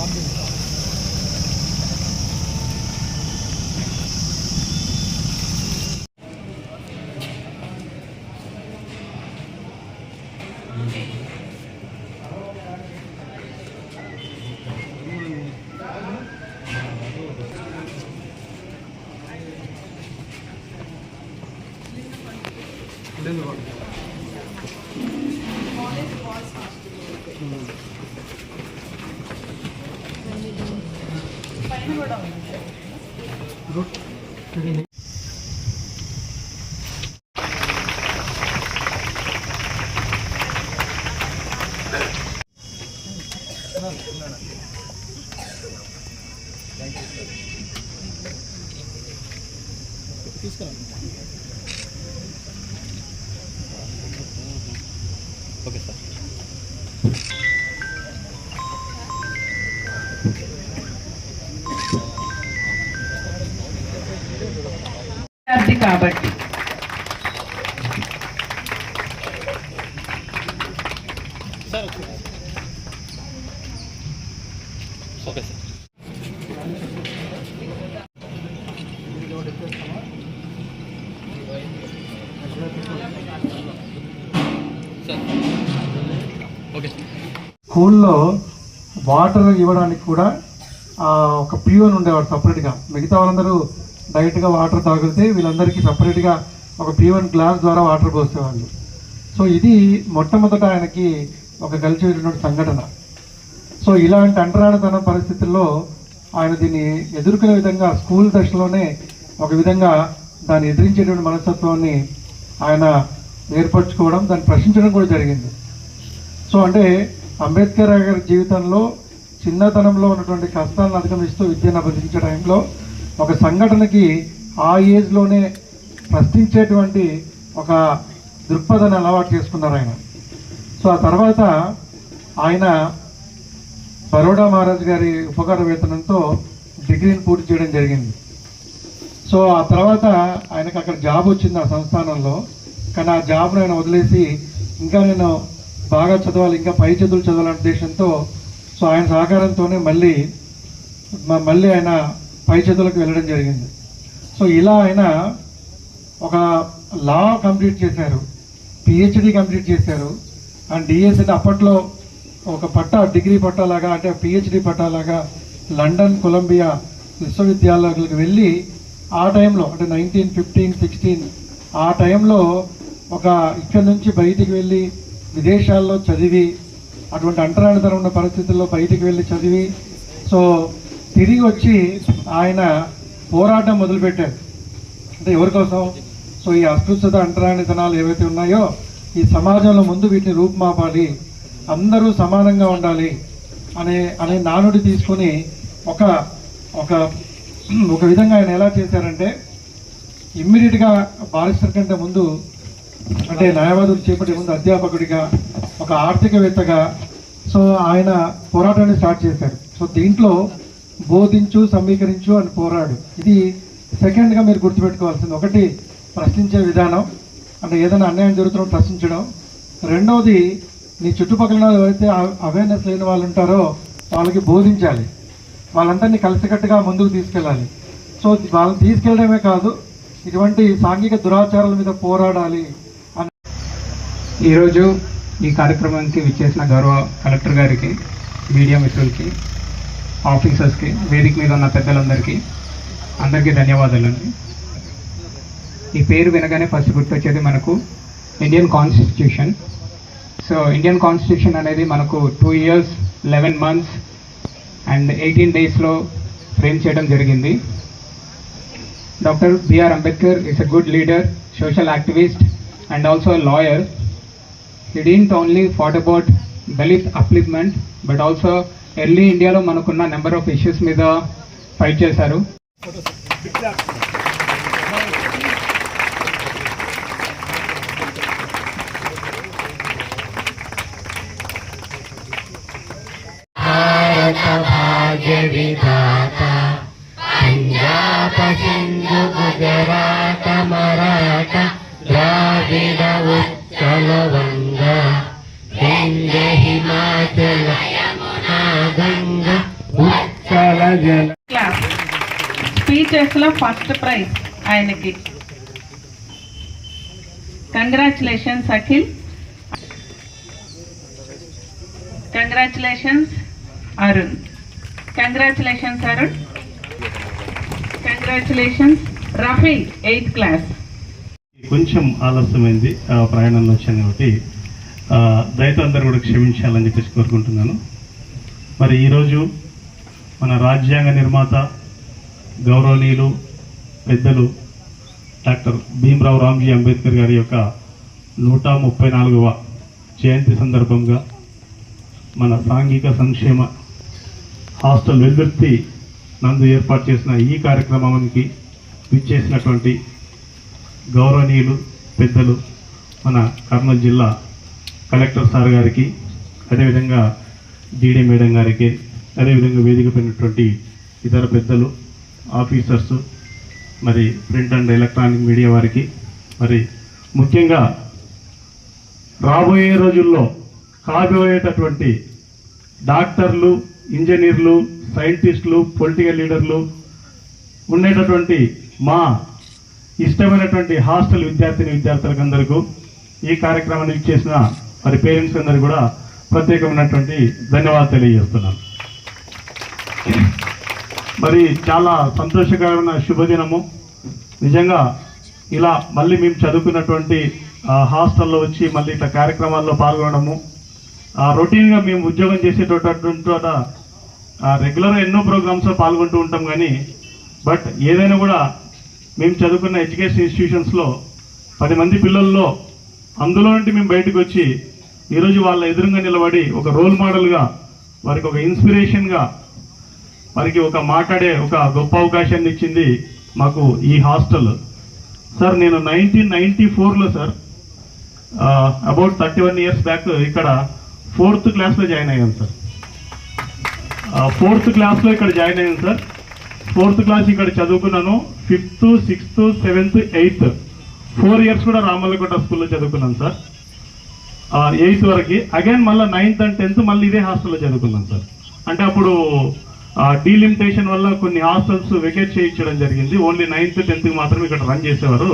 College was hard to. తీసుకురా. కాబట్టి. స్కూల్లో వాటర్ ఇవ్వడానికి కూడా ఒక పియోన్ ఉండేవాడు సపరేట్గా మిగతా వాళ్ళందరూ డైరెక్ట్గా వాటర్ తాగితే వీళ్ళందరికీ సపరేట్గా ఒక పీవన్ గ్లాస్ ద్వారా వాటర్ పోసేవాళ్ళు. సో ఇది మొట్టమొదట ఆయనకి ఒక కలిసినటువంటి సంఘటన. సో ఇలాంటి అంటరాడతన పరిస్థితుల్లో ఆయన దీన్ని ఎదుర్కొనే విధంగా స్కూల్ దశలోనే ఒక విధంగా దాన్ని ఎదిరించేటువంటి మనస్తత్వాన్ని ఆయన ఏర్పరచుకోవడం దాన్ని ప్రశ్నించడం కూడా జరిగింది. సో అంటే అంబేద్కర్ గారి జీవితంలో చిన్నతనంలో ఉన్నటువంటి కష్టాలను అధిగమిస్తూ విద్యను అభ్యసించే టైంలో ఒక సంఘటనకి ఆ ఏజ్లోనే ప్రశ్నించేటువంటి ఒక దృక్పథాన్ని అలవాటు చేసుకున్నారు ఆయన. సో ఆ తర్వాత ఆయన బరోడా మహారాజ్ గారి ఉపకార వేతనంతో డిగ్రీని పూర్తి చేయడం జరిగింది. సో ఆ తర్వాత ఆయనకు అక్కడ జాబ్ వచ్చింది ఆ సంస్థానంలో. కానీ ఆ జాబ్ను ఆయన వదిలేసి ఇంకా నేను బాగా చదవాలి ఇంకా పై చదువులు చదవాలనే ఉద్దేశంతో సో ఆయన సహకారంతోనే మళ్ళీ మళ్ళీ ఆయన పై చేతులకు వెళ్ళడం జరిగింది. సో ఇలా ఆయన ఒక లా కంప్లీట్ చేశారు. పిహెచ్డి కంప్లీట్ చేశారు. అండ్ డిఎస్ అప్పట్లో ఒక పట్టా డిగ్రీ పట్టాలాగా అంటే పిహెచ్డి పట్టాలాగా లండన్ కొలంబియా విశ్వవిద్యాలయాలకు వెళ్ళి ఆ టైంలో అంటే నైన్టీన్ ఫిఫ్టీన్ సిక్స్టీన్ ఆ టైంలో ఒక ఇక్కడ నుంచి బయటికి వెళ్ళి విదేశాల్లో చదివి అటువంటి అంటరానితనం ఉన్న పరిస్థితుల్లో బయటికి వెళ్ళి చదివి సో తిరిగి వచ్చి ఆయన పోరాటం మొదలుపెట్టారు. అంటే ఎవరికోసం సో ఈ అస్పృశ్యత అంటరానితనాలు ఏవైతే ఉన్నాయో ఈ సమాజంలో ముందు వీటిని రూపుమాపాలి అందరూ సమానంగా ఉండాలి అనే అనే నానుడి తీసుకొని ఒక ఒక ఒక విధంగా ఆయన ఎలా చేశారంటే ఇమ్మీడియట్గా బారిస్టర్ కంటే ముందు అంటే న్యాయవాదులు చేపట్టే ముందు అధ్యాపకుడిగా ఒక ఆర్థికవేత్తగా సో ఆయన పోరాటాన్ని స్టార్ట్ చేశారు. సో దీంట్లో బోధించు సమీకరించు అని పోరాడు. ఇది సెకండ్గా మీరు గుర్తుపెట్టుకోవాల్సింది. ఒకటి ప్రశ్నించే విధానం. అంటే ఏదైనా అన్యాయం జరుగుతున్న ప్రశ్నించడం. రెండవది నీ చుట్టుపక్కల ఎవరైతే అవేర్నెస్ లేని వాళ్ళు ఉంటారో వాళ్ళకి బోధించాలి. వాళ్ళందరినీ కలిసికట్టుగా ముందుకు తీసుకెళ్ళాలి. సో వాళ్ళని తీసుకెళ్ళడమే కాదు ఇటువంటి సాంఘిక దురాచారాల మీద పోరాడాలి అని ఈరోజు ఈ కార్యక్రమానికి విచ్చేసిన గౌరవ కలెక్టర్ గారికి మీడియా మిత్రులకి ఆఫీసర్స్కి వేదిక మీద ఉన్న పెద్దలందరికీ అందరికీ ధన్యవాదాలండి. ఈ పేరు వినగానే ఫస్ట్ గుర్తొచ్చేది మనకు Indian constitution so Indian constitution అనేది మనకు two years eleven months and eighteen డేస్లో ఫ్రేమ్ చేయడం జరిగింది. Doctor B R Ambedkar is a good leader social activist and also lawyer he didn't only fought about Dalit upliftment but also early ఇండియాలో మనకున్న number of issues మీద fight చేశారు भारत भाग्य विधाता Punjab Sindhu Gujarat Maratha Dravid speeches first prize ఆయనకి. Congratulations Akhil congratulations Arun congratulations Arun congratulations Rafi eighth class కొంచెం ఆలస్యమైంది ప్రయాణంలో వచ్చాను కాబట్టి దయతో అందరూ కూడా క్షమించాలని చెప్పేసి కోరుకుంటున్నాను. మరి ఈరోజు మన రాజ్యాంగ నిర్మాత గౌరవనీయులు పెద్దలు డాక్టర్ భీమరావు రామ్జీ అంబేద్కర్ గారి యొక్క నూట ముప్పై నాలుగవ జయంతి సందర్భంగా మన సాంఘిక సంక్షేమ హాస్టల్ వెల్వెర్తి నందు ఏర్పాటు చేసిన ఈ కార్యక్రమానికి విచ్చేసినటువంటి గౌరవనీయులు పెద్దలు మన కర్నూలు జిల్లా కలెక్టర్ సార్ గారికి అదేవిధంగా డీడీ మేడం గారికి అదేవిధంగా వేదిక పైనటువంటి ఇతర పెద్దలు ఆఫీసర్స్ మరి ప్రింట్ అండ్ ఎలక్ట్రానిక్ మీడియా వారికి మరి ముఖ్యంగా రాబోయే రోజుల్లో కాబోయేటటువంటి డాక్టర్లు ఇంజనీర్లు సైంటిస్టులు పొలిటికల్ లీడర్లు ఉండేటటువంటి మా ఇష్టమైనటువంటి హాస్టల్ విద్యార్థిని విద్యార్థులకు ఈ కార్యక్రమాన్ని చేసిన మరి పేరెంట్స్ అందరికీ కూడా ప్రత్యేకమైనటువంటి ధన్యవాదాలు తెలియజేస్తున్నాను. మరి చాలా సంతోషకరమైన శుభదినము. నిజంగా ఇలా మళ్ళీ మేము చదువుకున్నటువంటి హాస్టల్లో వచ్చి మళ్ళీ ఇట్లా కార్యక్రమాల్లో పాల్గొనడము ఆ, రొటీన్గా మేము ఉద్యోగం చేసేటటువంటి చోట రెగ్యులర్ రెగ్యులర్గా ఎన్నో ప్రోగ్రామ్స్లో పాల్గొంటూ ఉంటాం కానీ బట్ ఏదైనా కూడా మేము చదువుకున్న ఎడ్యుకేషన్ ఇన్స్టిట్యూషన్స్లో పది మంది పిల్లల్లో అందులో నుండి మేము బయటకు వచ్చి ఈరోజు వాళ్ళ ఎదురుగా నిలబడి ఒక రోల్ మోడల్గా వారికి ఒక ఇన్స్పిరేషన్గా వారికి ఒక మాట్లాడే ఒక గొప్ప అవకాశాన్ని ఇచ్చింది మాకు ఈ హాస్టల్. సార్ నేను నైన్టీన్ నైన్టీ ఫోర్లో sir about thirty one years back ఇక్కడ ఫోర్త్ క్లాస్లో జాయిన్ అయ్యాను సార్. ఫోర్త్ క్లాస్లో ఇక్కడ జాయిన్ అయ్యాను సార్. ఫోర్త్ క్లాస్ ఇక్కడ చదువుకున్నాను. Fifth sixth seventh eighth. Four years కూడా రామల్లకోట స్కూల్లో చదువుకున్నాను సార్. ఎయిత్ వరకు. అగైన్ మళ్ళీ నైన్త్ అండ్ టెన్త్ మళ్ళీ ఇదే హాస్టల్లో చదువుకున్నాను సార్. అంటే అప్పుడు డీలిమిటేషన్ వల్ల కొన్ని హాస్టల్స్ వెకేట్ చేయించడం జరిగింది. ఓన్లీ నైన్త్ టెన్త్ మాత్రం ఇక్కడ రన్ చేసేవారు.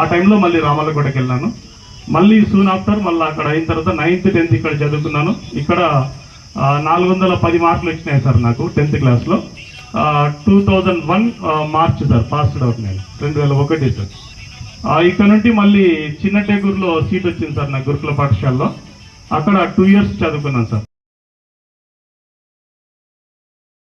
ఆ టైంలో మళ్ళీ రామలగూడకి వెళ్ళాను. మళ్ళీ సూన్ ఆఫ్టర్ మళ్ళీ అక్కడ అయిన తర్వాత నైన్త్ టెన్త్ ఇక్కడ చదువుకున్నాను. ఇక్కడ నాలుగు వందల పది మార్కులు వచ్చినాయి సార్ నాకు టెన్త్ క్లాస్లో two thousand one March sir passed out నేను. రెండు వేల ఒకటి సార్. ఇక్కడ నుండి మళ్ళీ చిన్నటేగూరులో సీట్ వచ్చింది సార్ నా గురుకుల పాఠశాలలో. అక్కడ టూ ఇయర్స్ చదువుకున్నాను సార్.